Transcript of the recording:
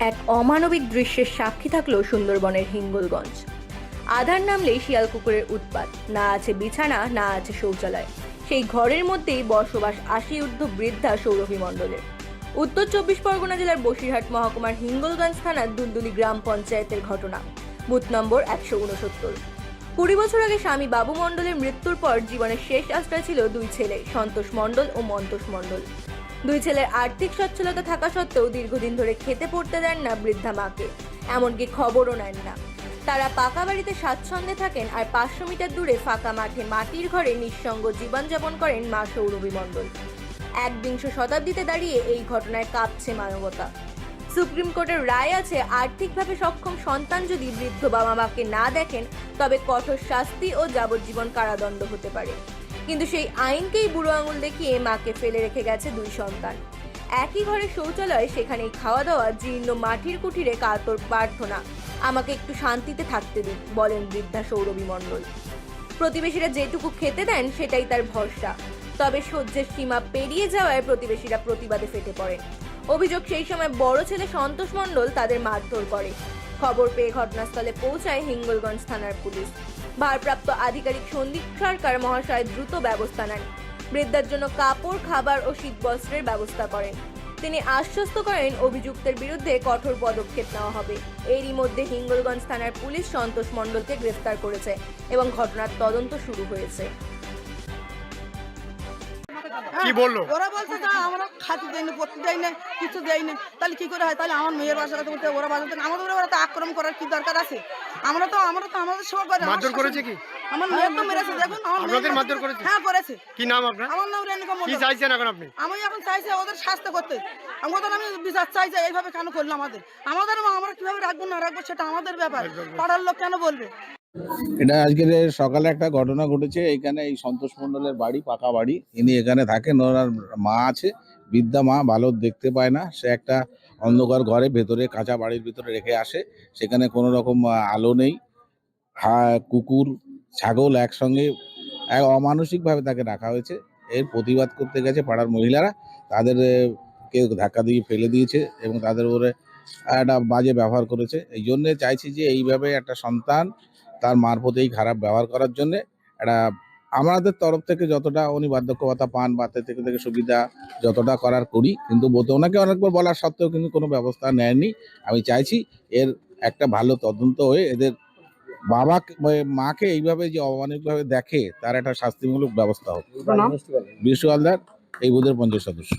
এক অমানবিক দৃশ্যের সাক্ষী থাকল সুন্দরবনের হিঙ্গলগঞ্জ। আধার নামলেই শিয়াল কুকুরের উৎপাত। না আছে বিছানা, না আছে শৌচালয়। সেই ঘরের মধ্যেই বসবাস আশি ঊর্ধ্ব বৃদ্ধা সৌরভী মণ্ডলের। উত্তর চব্বিশ পরগনা জেলার বসিরহাট মহকুমার হিঙ্গলগঞ্জ থানার দুলদুলি গ্রাম পঞ্চায়েতের ঘটনা। বুথ নম্বর একশো উনসত্তর। কুড়ি বছর আগে স্বামী বাবু মণ্ডলের মৃত্যুর পর জীবনের শেষ আশ্রয় ছিল দুই ছেলে, সন্তোষ মণ্ডল ও মন্তোষ মণ্ডল। দুই ছেলের আর্থিক সচ্ছলতা থাকা সত্ত্বেও দীর্ঘদিন ধরে খেতে পড়তে দেন না বৃদ্ধা মাকে। এমনকি খবরও নেন না। তারা পাকা বাড়িতে স্বাচ্ছন্দ্যে থাকেন আর পাঁচশো মিটার দূরে ফাঁকা মাঠে মাটির ঘরে নিঃসঙ্গ জীবনযাপন করেন মা সৌরভী মণ্ডল। একবিংশ শতাব্দীতে দাঁড়িয়ে এই ঘটনায় কাঁপছে মানবতা। সুপ্রিম কোর্টের রায় আছে, আর্থিকভাবে সক্ষম সন্তান যদি বৃদ্ধ বাবা মাকে না দেখেন, তবে কঠোর শাস্তি ও যাবজ্জীবন কারাদণ্ড হতে পারে। কিন্তু সেই আইনকেই বুড়ো আঙুল দেখিয়ে মাকে ফেলে রেখে গেছে দুই সন্তান। একই ঘরে শৌচালয় সেখানেই খাওয়া দাওয়া জীর্ণ মাটির কুঠিরে কাতর প্রার্থনা। আমাকে একটু শান্তিতে থাকতে দিন, বলেন বৃদ্ধা সৌরভী মণ্ডল। প্রতিবেশীরা যেটুকু খেতে দেন, সেটাই তার ভরসা। তবে সহ্যের সীমা পেরিয়ে যাওয়ায় প্রতিবেশীরা প্রতিবাদে ফেটে পড়ে। অভিযোগ সেই সময় বড় ছেলে সন্তোষ মণ্ডল তাদের মারধর করে। খবর পেয়ে ঘটনাস্থলে পৌঁছায় হিঙ্গলগঞ্জ থানার পুলিশ। ভারপ্রাপ্ত আধিকারিক সন্দীপ সরকার মহাশয় দ্রুত ব্যবস্থা নেন। বৃদ্ধার জন্য কাপড়, খাবার ও শীত বস্ত্রের ব্যবস্থা করেন। তিনি আশ্বস্ত করেন অভিযুক্তের বিরুদ্ধে কঠোর পদক্ষেপ নেওয়া হবে। এরই মধ্যে হিঙ্গলগঞ্জ থানার পুলিশ সন্তোষ মণ্ডলকে গ্রেফতার করেছে এবং ঘটনার তদন্ত শুরু হয়েছে। কি বলল? ওরা বলছে যে আমরা খাতি দেয়নি পড়তে দেয় না কিছু দেয় না তাহলে কি করে হয়? তাহলে আমার মেয়ের বাসার কথা বলতে ওরা বাজাতে আমাদের ওরা তো আক্রমণ করার কি দরকার আছে? আমরা তো আমরা তো আমাদের সেবা করে মারধর করেছে কি? আমার মেয়ের তো মেরেছে দেখুন আপনাদের মারধর- করেছে? হ্যাঁ করেছে। কি নাম আপনার? আমার নাম রেণুকা কি চাইছেন এখন আপনি? আমি এখন চাইছি ওদের শাস্তি করতে। আমাদের আমি বিচার চাই যে এইভাবে কেন করল আমাদের? আমাদের মা আমরা কীভাবে রাখব না রাখব সেটা আমাদের ব্যাপার। পাড়ার লোক কেন বলবে? এটা আজকের সকালে একটা ঘটনা ঘটেছে এখানে এই সন্তোষ মণ্ডলের বাড়ি পাকা বাড়ি। ইনি এখানে থাকেন ওনার মা আছে। বৃদ্ধা মা ভালো দেখতে পায় না। সে একটা অন্ধকার ঘরে ভেতরে কাঁচা বাড়ির ভিতরে রেখে আসে। সেখানে কোনো রকম আলো নেই। হা কুকুর ছাগল একসঙ্গে এক অমানসিকভাবে তাকে রাখা হয়েছে। এর প্রতিবাদ করতে গেছে পাড়ার মহিলারা। তাদের আহ, কে ধাক্কা দিয়ে ফেলে দিয়েছে এবং তাদের উপরে একটা বাজে ব্যবহার করেছে। এই জন্যে চাইছি যে এইভাবে একটা সন্তান তার মারফতেই খারাপ ব্যবহার করার জন্য একটা আমাদের তরফ থেকে যতটা উনি বার্ধক্য ভাতা পান বা তার থেকে থেকে সুবিধা যতটা করার করি কিন্তু বলতে ওনাকে অনেকবার বলার সত্ত্বেও কিন্তু কোনো ব্যবস্থা নেয়নি। আমি চাইছি এর একটা ভালো তদন্ত হয়ে এদের বাবা মাকে এইভাবে যে অমানবিকভাবে দেখে তার একটা শাস্তিমূলক ব্যবস্থা হোক। বিশু হালদার এই বুধের পঞ্চায়েত সদস্য।